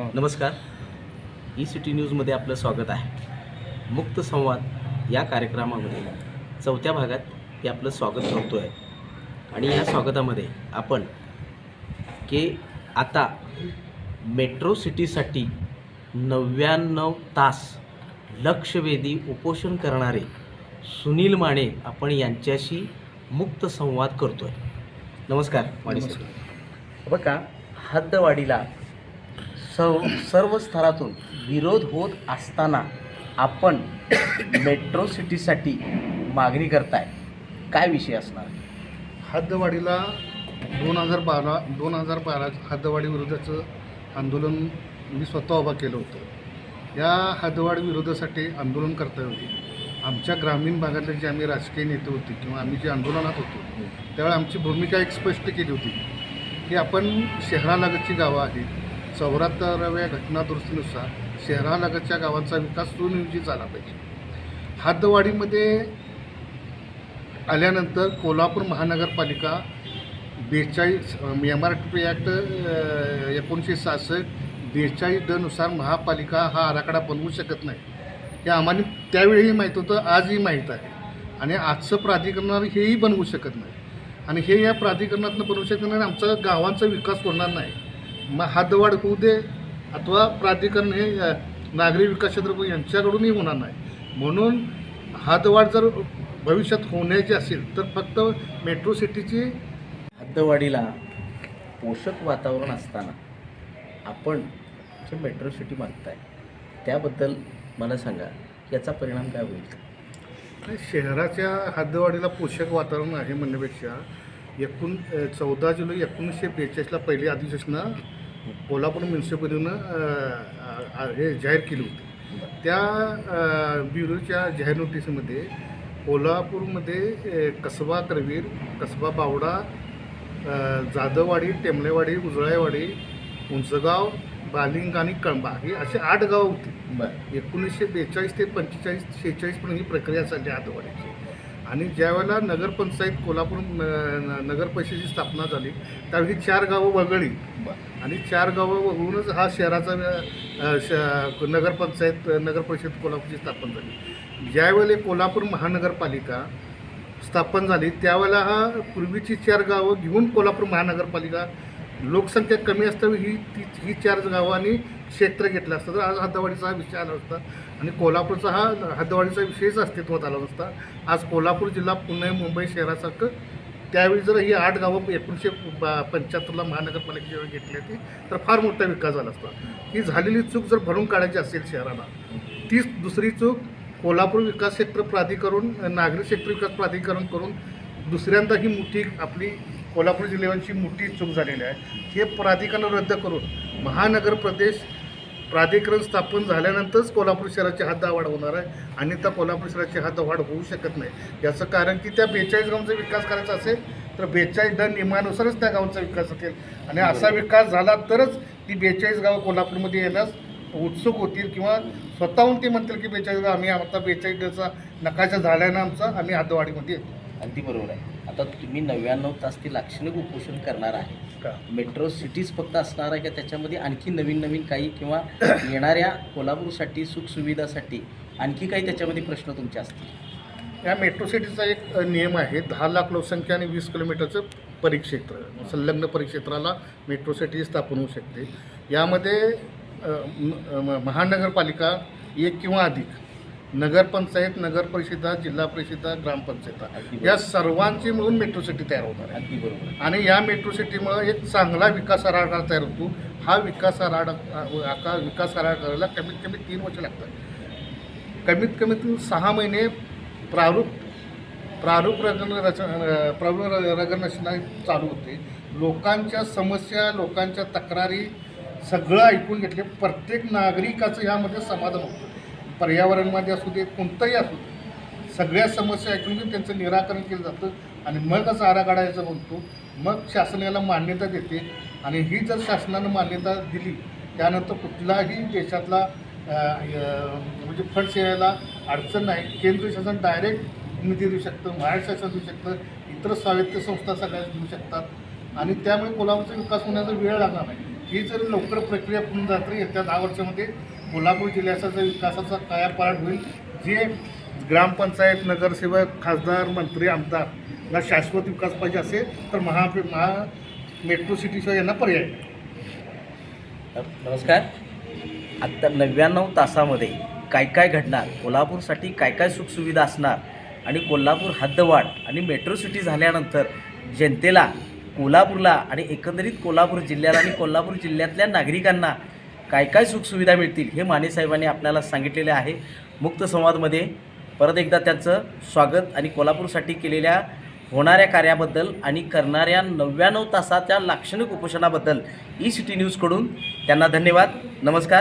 नमस्कार. E city न्यूजमध्ये आपलं स्वागत आहे. मुक्त संवाद या कार्यक्रमामध्ये चौथ्या भागात हे आपलं स्वागत करतो आहे आणि या स्वागतामध्ये आपण की आता मेट्रो सिटीसाठी नव्याण्णव तास लक्षवेधी उपोषण करणारे सुनील माने आपण यांच्याशी मुक्त संवाद करतो आहे नमस्कार माने सर बघा हद्दवाढीला सर्व सर्व स्तरातून विरोध होत असताना आपण मेट्रो सिटीसाठी मागणी करताय. काय विषय असणार? हद्दवाढीला दोन हजार बारा दोन हजार बारा हद्दवाढी विरोधाचं आंदोलन मी स्वतः उभा केलं होतं. या हद्दवाढी विरोधासाठी आंदोलन करता येते आमच्या ग्रामीण भागातले जे आम्ही राजकीय नेते होते किंवा आम्ही जे आंदोलनात होतो त्यावेळी आमची भूमिका एक स्पष्ट केली होती की आपण शहरालगतची गावं आहेत चौऱ्याहत्तराव्या घटना दुरुस्तीनुसार शहरालगतच्या गावांचा विकास सुनियोजित झाला पाहिजे. हद्दवाढीमध्ये आल्यानंतर कोल्हापूर महानगरपालिका बेचाळीस M R T P act एकोणीसशे सहासष्ट बेचाळीस डनुसार महापालिका हा आराखडा बनवू शकत नाही. हे आम्हाला त्यावेळीही माहीत होतं आजही माहीत आहे. आणि आजचं प्राधिकरण हेही बनवू शकत नाही. आणि हे या प्राधिकरणातनं बनवू शकत नाही आमचा गावांचा विकास होणार नाही. मग हद्दवाढ होऊ दे अथवा प्राधिकरण हे नागरी विकास क्षेत्र यांच्याकडूनही होणार नाही. म्हणून हद्दवाढ जर भविष्यात होण्याची असेल तर फक्त मेट्रो सिटीची हद्दवाढीला पोषक वातावरण असताना आपण जे मेट्रो सिटी मागताय त्याबद्दल मला सांगा याचा परिणाम काय होईल? शहराच्या हद्दवाढीला पोषक वातावरण आहे म्हणण्यापेक्षा एकूण चौदा जुलै एकोणीसशे बेचाळीसला पहिली अधिसूचना कोल्हापूर अ, हे जाहीर केली होती. त्या ब्युरोच्या जाहीर नोटीसमध्ये कोल्हापूरमध्ये कसबा करवीर कसबा बावडा जाधववाडी टेमलेवाडी उजळाईवाडी उंचगाव बालिंग आणि कळंबा ही अशी आठ गावं होती. एकोणीसशे बेचाळीस ते पंचेचाळीस शेहेचाळीसपर्यंत ही प्रक्रिया चालली हातवाढीची आणि ज्यावेळेला नगरपंचायत कोल्हापूर न- न- नगर परिषदेची स्थापना झाली त्यावेळी चार गावं वगळली. आणि चार गावं हा शहराचा श नगरपंचायत नगरपरिषद कोल्हापूरची स्थापन झाली. ज्यावेळेला कोल्हापूर महानगरपालिका स्थापन झाली त्यावेळेला हा पूर्वीची चार गावं घेऊन कोल्हापूर महानगरपालिका लोकसंख्या कमी असतावी ही ती ही चार गावांनी क्षेत्र घेतलं असतं. तर आज हद्दवाडीचा हा विषय आला असता आणि कोल्हापूरचा हा हद्दवाडीचा विषयच अस्तित्वात आला नसता. आज कोल्हापूर जिल्हा पुणे मुंबई शहरासारखं त्यावेळी जर ही आठ गावं एकोणीसशे बा पंच्याहत्तरला महानगरपालिका जेव्हा घेतली होती तर फार मोठा विकास झाला असता. ही झालेली चूक जर भरून काढायची असेल शहराला तीच दुसरी चूक कोल्हापूर विकास क्षेत्र प्राधिकरण नागरी क्षेत्र विकास प्राधिकरण करून दुसऱ्यांदा ही मोठी आपली कोल्हापूर जिल्ह्याची मोठी चूक झालेली आहे. हे प्राधिकरण रद्द करून महानगर प्रदेश प्राधिकरण स्थापन झाल्यानंतरच कोल्हापूर शहराची हद्दवाढ होणार आहे. आणि त्या कोल्हापूर शहराची हद्दवाढ होऊ शकत नाही. याचं कारण की त्या बेचाळीस गावांचा विकास करायचा असेल तर बेचाळीस डन नियमानुसारच त्या गावांचा विकास असेल. आणि असा विकास झाला तरच ती बेचाळीस गावं कोल्हापूरमध्ये येण्यास उत्सुक होतील किंवा स्वतःहून ते म्हणतील की बेचाळीस गाव आम्ही आता बेचाळीस डनचा नकाशा झाल्यानं आमचा आम्ही हद्दवाढीमध्ये येतो. अगदी बरोबर आहे. आता तुम्ही नव्याण्णव तास ते लाक्षणिक उपोषण करणार आहे. का? मेट्रो सिटीज फक्त असणार आहे का त्याच्यामध्ये? आणखी नवीन नवीन काही किंवा येणाऱ्या कोल्हापूरसाठी सुखसुविधासाठी आणखी काही त्याच्यामध्ये प्रश्न तुमचे असतील? या मेट्रो सिटीचा एक नियम आहे दहा लाख लोकसंख्या आणि वीस किलोमीटरचं परिक्षेत्र संलग्न परिक्षेत्राला मेट्रो सिटी स्थापन होऊ शकते. यामध्ये महानगरपालिका एक किंवा अधिक नगरपंचायत नगर परिषदा जिल्हा परिषदा ग्रामपंचायत या. सर्वांची मिळून मेट्रो सिटी तयार होणार आहे. बरोबर. आणि या मेट्रो सिटीमुळे एक चांगला विकास आराखडा तयार होतो. हा विकास आराखडा आका विकास आराखड्याला कमीत कमी तीन वर्ष लागतात. कमीत कमी ती सहा महिने प्रारूप प्रारूप रगन रच प्रारूप रचना चालू होते. लोकांच्या समस्या लोकांच्या तक्रारी सगळं ऐकून घेतले. प्रत्येक नागरिकाचं ह्यामध्ये समाधान होतं. पर्यावरणमध्ये असू दे कोणतंही असू दे सगळ्या समस्या ऐकून घेऊन त्यांचं निराकरण केलं जातं आणि मगच आराखडा याचा बनतो मग शासन याला मान्यता देते आणि ही जर शासनानं मान्यता दिली त्यानंतर कुठलाही देशातला म्हणजे फंड्स यायला अडचण नाही. केंद्र शासन डायरेक्ट निधी देऊ शकतं महाराष्ट्र शासन देऊ शकतं इतर स्वायत्त संस्था सगळ्या देऊ शकतात. आणि त्यामुळे कोल्हापूरचा विकास होण्याचा वेळ लागणार नाही. ही जर लवकर प्रक्रिया पूर्ण झाली तर येत्या दहा वर्षामध्ये कोल्हापूर जिल्ह्याचा जर विकासाचा कायापालट होईल जे ग्रामपंचायत नगरसेवक खासदार मंत्री आमदार ना शाश्वत विकास पाहिजे असेल तर महा महा मेट्रो सिटीशिवाय यांना पर्याय नमस्कार. आत्ता नव्याण्णव तासामध्ये काय काय घडणार कोल्हापूरसाठी काय काय सुखसुविधा असणार आणि कोल्हापूर हद्दवाढ आणि मेट्रो सिटी झाल्यानंतर जनतेला कोल्हापूरला आणि एकंदरीत कोल्हापूर जिल्ह्याला आणि कोल्हापूर जिल्ह्यातल्या नागरिकांना काय काय सुखसुविधा मिळतील हे माने साहेबांनी आपल्याला सांगितलेले आहे. मुक्त संवादमध्ये परत एकदा त्यांचं स्वागत आणि कोल्हापूरसाठी केलेल्या होणाऱ्या कार्याबद्दल आणि करणाऱ्या नव्याण्णव तासाच्या लाक्षणिक उपोषणाबद्दल ई सिटी न्यूजकडून त्यांना धन्यवाद. नमस्कार.